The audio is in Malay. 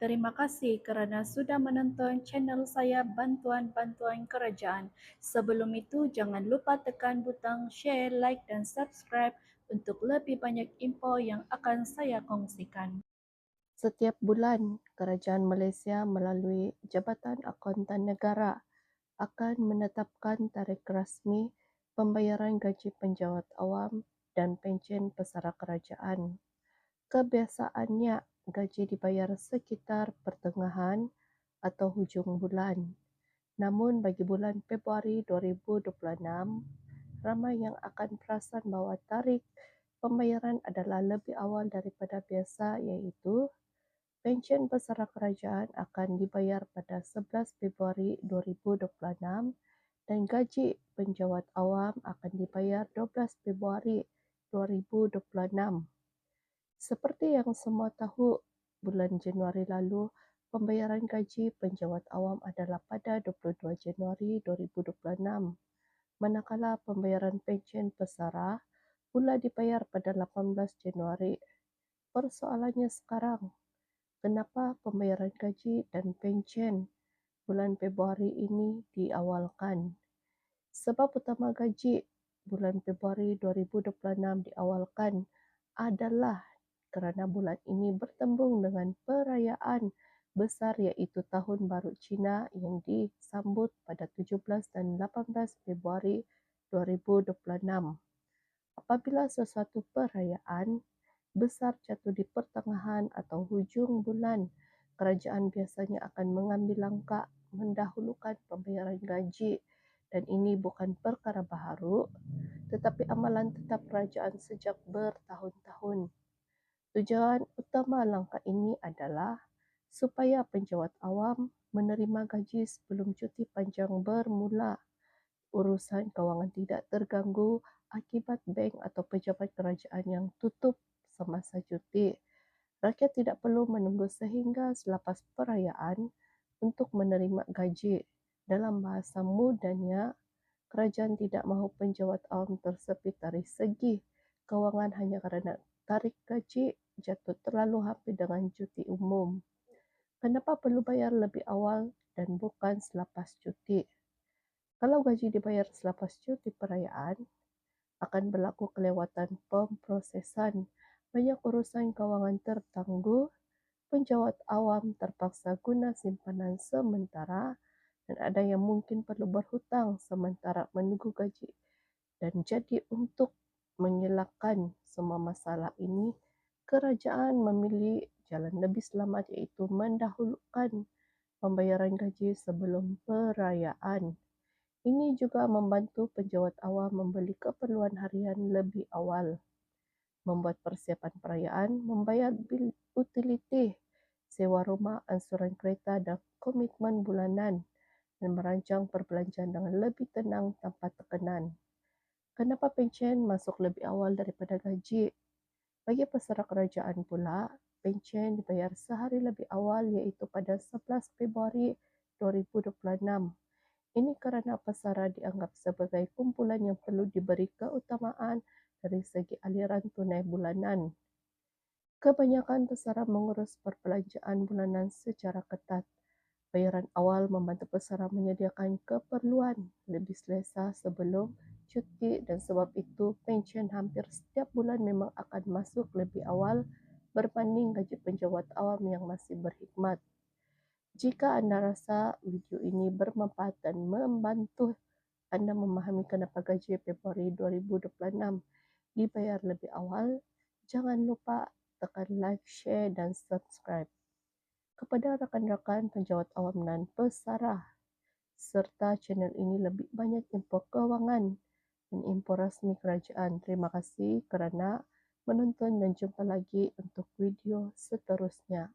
Terima kasih kerana sudah menonton channel saya Bantuan-Bantuan Kerajaan. Sebelum itu, jangan lupa tekan butang share, like dan subscribe untuk lebih banyak info yang akan saya kongsikan. Setiap bulan, Kerajaan Malaysia melalui Jabatan Akuntan Negara akan menetapkan tarikh rasmi pembayaran gaji penjawat awam dan pencen pesara kerajaan. Kebiasaannya, gaji dibayar sekitar pertengahan atau hujung bulan. Namun bagi bulan Februari 2026, ramai yang akan perasan bahawa tarikh pembayaran adalah lebih awal daripada biasa iaitu Pencen pesara kerajaan akan dibayar pada 11 Februari 2026 dan gaji penjawat awam akan dibayar 12 Februari 2026. Seperti yang semua tahu, bulan Januari lalu pembayaran gaji penjawat awam adalah pada 22 Januari 2026. Manakala pembayaran pencen pesara pula dibayar pada 18 Januari. Persoalannya sekarang, kenapa pembayaran gaji dan pencen bulan Februari ini diawalkan. Sebab utama gaji bulan Februari 2026 diawalkan adalah kerana bulan ini bertembung dengan perayaan besar iaitu Tahun Baru Cina yang disambut pada 17 dan 18 Februari 2026. Apabila sesuatu perayaan besar jatuh di pertengahan atau hujung bulan, kerajaan biasanya akan mengambil langkah mendahulukan pembayaran gaji dan ini bukan perkara baharu tetapi amalan tetap kerajaan sejak bertahun-tahun. Tujuan utama langkah ini adalah supaya penjawat awam menerima gaji sebelum cuti panjang bermula. Urusan kewangan tidak terganggu akibat bank atau pejabat kerajaan yang tutup semasa cuti. Rakyat tidak perlu menunggu sehingga selepas perayaan untuk menerima gaji. Dalam bahasa mudahnya, kerajaan tidak mahu penjawat awam tersepit dari segi kewangan hanya kerana tarik gaji jatuh terlalu hampir dengan cuti umum. Kenapa perlu bayar lebih awal dan bukan selepas cuti? Kalau gaji dibayar selepas cuti perayaan, akan berlaku kelewatan pemprosesan banyak urusan kewangan tertangguh, penjawat awam terpaksa guna simpanan sementara dan ada yang mungkin perlu berhutang sementara menunggu gaji. Dan jadi untuk mengelakkan semua masalah ini, kerajaan memilih jalan lebih selamat iaitu mendahulukan pembayaran gaji sebelum perayaan. Ini juga membantu penjawat awam membeli keperluan harian lebih awal membuat persiapan perayaan, membayar bil utiliti, sewa rumah, ansuran kereta dan komitmen bulanan dan merancang perbelanjaan dengan lebih tenang tanpa tekanan. Kenapa pencen masuk lebih awal daripada gaji? Bagi pesara kerajaan pula, pencen dibayar sehari lebih awal iaitu pada 11 Februari 2026. Ini kerana pesara dianggap sebagai kumpulan yang perlu diberi keutamaan dari segi aliran tunai bulanan. Kebanyakan pesara mengurus perbelanjaan bulanan secara ketat. Bayaran awal membantu pesara menyediakan keperluan lebih selesa sebelum cuti dan sebab itu pencen hampir setiap bulan memang akan masuk lebih awal berbanding gaji penjawat awam yang masih berkhidmat. Jika anda rasa video ini bermanfaat dan membantu anda memahami kenapa gaji Februari 2026 dibayar lebih awal, jangan lupa tekan like, share dan subscribe. Kepada rakan-rakan penjawat awam dan pesara, serta channel ini lebih banyak info kewangan dan info rasmi kerajaan. Terima kasih kerana menonton dan jumpa lagi untuk video seterusnya.